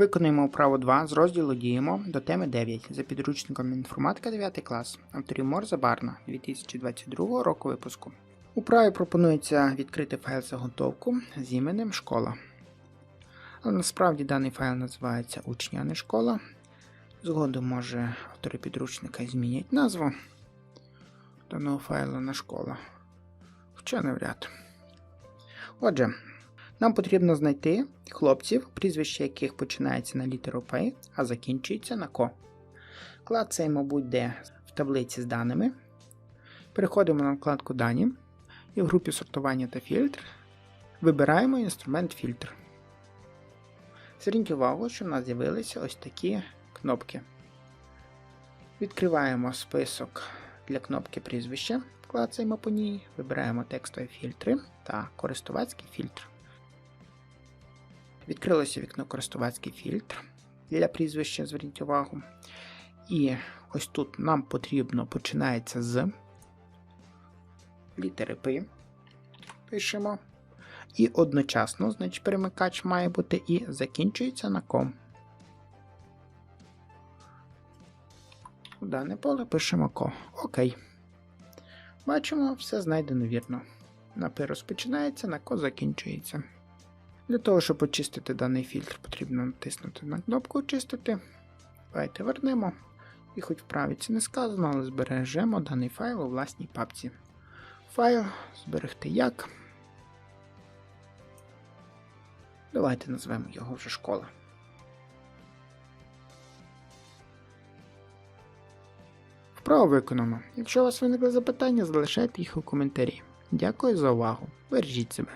Виконуємо вправу 2 з розділу Діємо до теми 9 за підручником інформатика 9 клас авторів Морза Барна 2022 року випуску. У праві пропонується відкрити файл заготовку з іменем школа. Але насправді даний файл називається учня, а не школа. Згодом може автори підручника змінять назву даного файлу на школа. Хоча навряд. Отже, нам потрібно знайти хлопців, прізвище яких починається на літеру П, а закінчується на ко. Клацаємо будь-де в таблиці з даними. Переходимо на вкладку Дані і в групі сортування та фільтр вибираємо інструмент фільтр. Зверніть увагу, що в нас з'явилися ось такі кнопки. Відкриваємо список для кнопки прізвище, клацаємо по ній, вибираємо текстові фільтри та користувацький фільтр. Відкрилося вікно користувацький фільтр для прізвища, зверніть увагу. І ось тут нам потрібно починається з літери П. Пишемо. І одночасно, значить, перемикач має бути і закінчується на ком. У дане поле пишемо ко. Окей. Бачимо, все знайдено вірно. На П розпочинається, на ко закінчується. Для того, щоб очистити даний фільтр, потрібно натиснути на кнопку Очистити. Давайте вернемо. І хоч в праві це не сказано, але збережемо даний файл у власній папці. Файл зберегти як. Давайте назвемо його вже школа. Вправо виконано. Якщо у вас виникли запитання, залишайте їх у коментарі. Дякую за увагу. Бережіть себе.